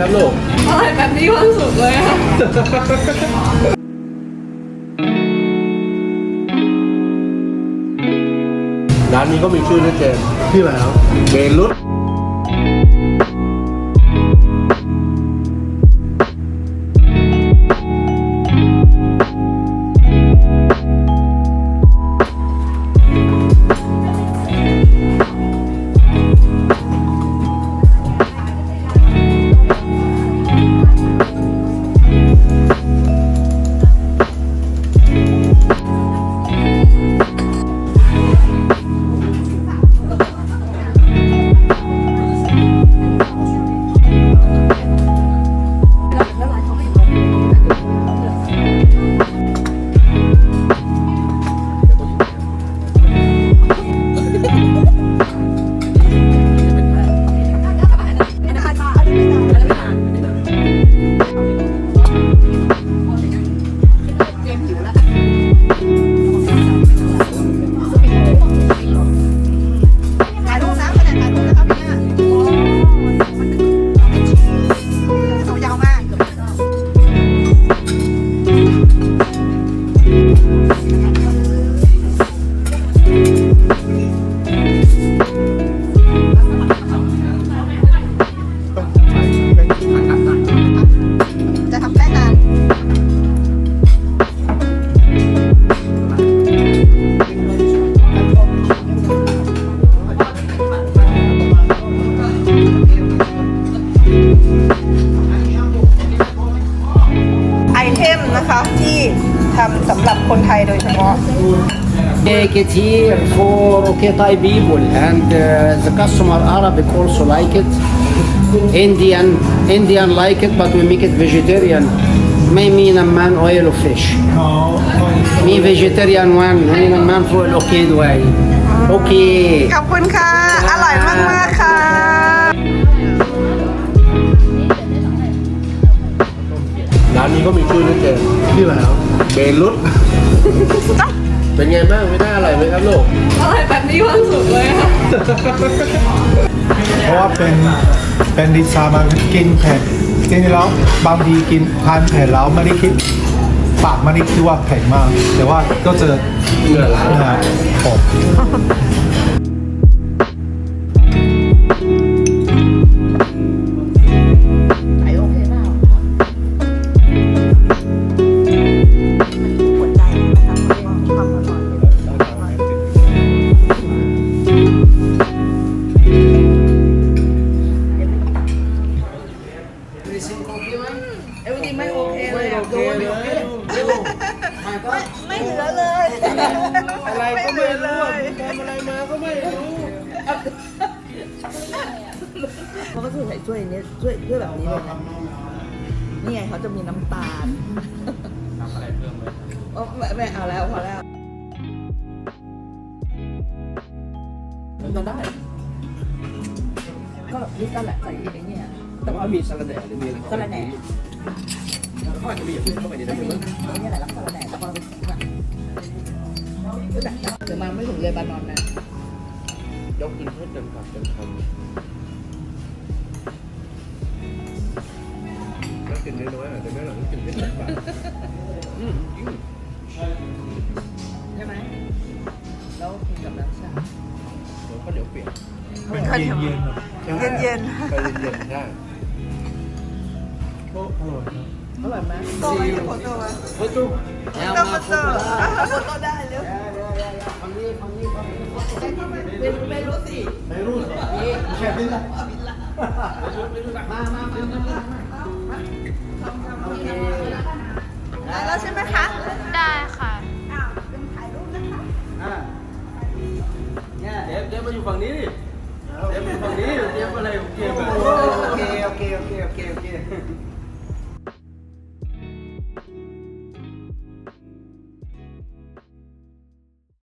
ครับลูกอร่อยแบบมีความสุขเลยค่ะ ร้านนี้ก็มีชื่อนะเจมส์ที่แล้วเบลุส ทำสำหรับคนไทยโดยเฉพาะ Make it here for okay Thai people and uh, the customer Arabic also like it. Indian Indian like it but we make it vegetarian. ไม่มีน้ำมัน oil of fish อ๋อมี vegetarian one มีน้ำมัน full โอเคด้วยโอเคขอบคุณค่ะ อร่อยมากมากๆานนี้ก็มีชื่อนะเจมส์ที่แล้วเบลุสเป็นไงบ้างไม่ได้อร่อยไหมครับลูกอร่อยแบบมีความสุขเลยค่ะเพราะว่าเป็นเป็นดิซามากินเผ็ดจริงๆแล้วบางทีกินทานเผ็ดแล้วไม่ได้คิดปากไม่ได้คิดว่าเผ็ดมาก แต่ว่าก็เจอเหงื่อไหล เนื้อผมไม่เหลือเลย อะไรก็ไม่รู้ทำอะไรมาก็ไม่รู้เขาก็จะใส่ถ้วยนี้ถ้วยถ้วยแบบนี้เลยนะนี่ไงเขาจะมีน้ำตาลทำอะไรเพิ่มไหมไม่ไม่เอาแล้วพอแล้วมันก็ได้ ก็นี่ก็แหละใส่ไอ้เนี่ยแต่ว่ามีสลัดแหน่หรือมีอะไรสลัดแหน่ เขาอาจจะมีอย่างอื่นเข้าไปในไม่นั้นมีด้วยไอ้เนี่ยแหละรับสลัดแหน่แต่พอเราไปกินอะรู้จักนะเดี๋ยวมาไม่ถึงเลยบานอนนะยกกินให้เต็มปากเต็มคำแล้วกินน้อยๆอาจจะไม่หลังกินให้เต็มปากอืมจริงใช่ไหมแล้วกินกับน้ำชาเดี๋ยวก็เดี๋ยวเปลี่ยนเป็นเย็นเย็นๆครับเย็นไปเย็นๆได้ก็อร่อยนะ อร่อยไหมๆโตมาโตมาโฟโต้โตมาโตโตได้เร็วไม่รู้สิไม่รู้สิแค่นี้แหละมามามามามามาได้แล้วใช่ไหมคะ ได้ค่ะอ้าวเป็นถ่ายรูปนะคะอ่าเนี่ยเดี๋ยวเดี๋ยวมาอยู่ฝั่งนี้ดิเดี๋ยวมาอยู่ฝั่งนี้เดี๋ยวอะไรของเกมอ